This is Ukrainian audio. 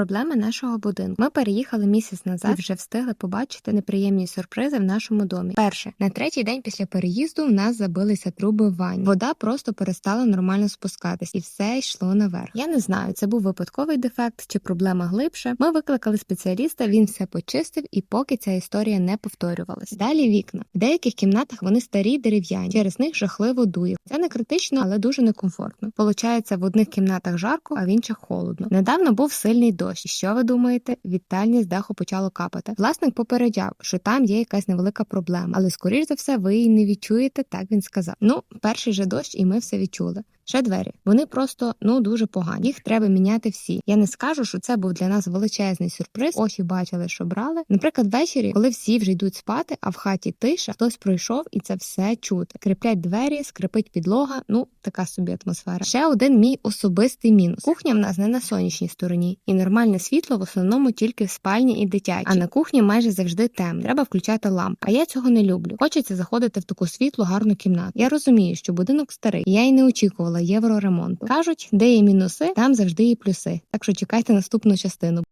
Проблеми нашого будинку. Ми переїхали місяць назад і вже встигли побачити неприємні сюрпризи в нашому домі. Перше, на третій день після переїзду в нас забилися труби в ванні. Вода просто перестала нормально спускатись, і все йшло наверх. Я не знаю, це був випадковий дефект чи проблема глибше. Ми викликали спеціаліста, він все почистив, і поки ця історія не повторювалась. Далі вікна. В деяких кімнатах вони старі дерев'яні, через них жахливо дує. Це не критично, але дуже некомфортно. Получається, в одних кімнатах жарко, а в інших холодно. Недавно був сильний дощ. І Що ви думаєте? Вітальні з даху почало капати. Власник попереджав, що там є якась невелика проблема, але скоріш за все ви її не відчуєте. Так він сказав. Ну, перший же дощ, і ми все відчули. Ще двері. Вони просто ну дуже погані. Їх треба міняти всі. Я не скажу, що це був для нас величезний сюрприз. Очі бачили, що брали. Наприклад, ввечері, коли всі вже йдуть спати, а в хаті тиша, хтось пройшов і це все чути. Скриплять двері, скрипить підлога. Ну така собі атмосфера. Ще один мій особистий мінус. Кухня в нас не на сонячній стороні, і нормальне світло в основному тільки в спальні і дитячій. А на кухні майже завжди темно. Треба включати лампу. А я цього не люблю. Хочеться заходити в таку світлу, гарну кімнату. Я розумію, що будинок старий. і Я й не очікувала євроремонту. Кажуть, де є мінуси, там завжди є плюси. Так що чекайте наступну частину.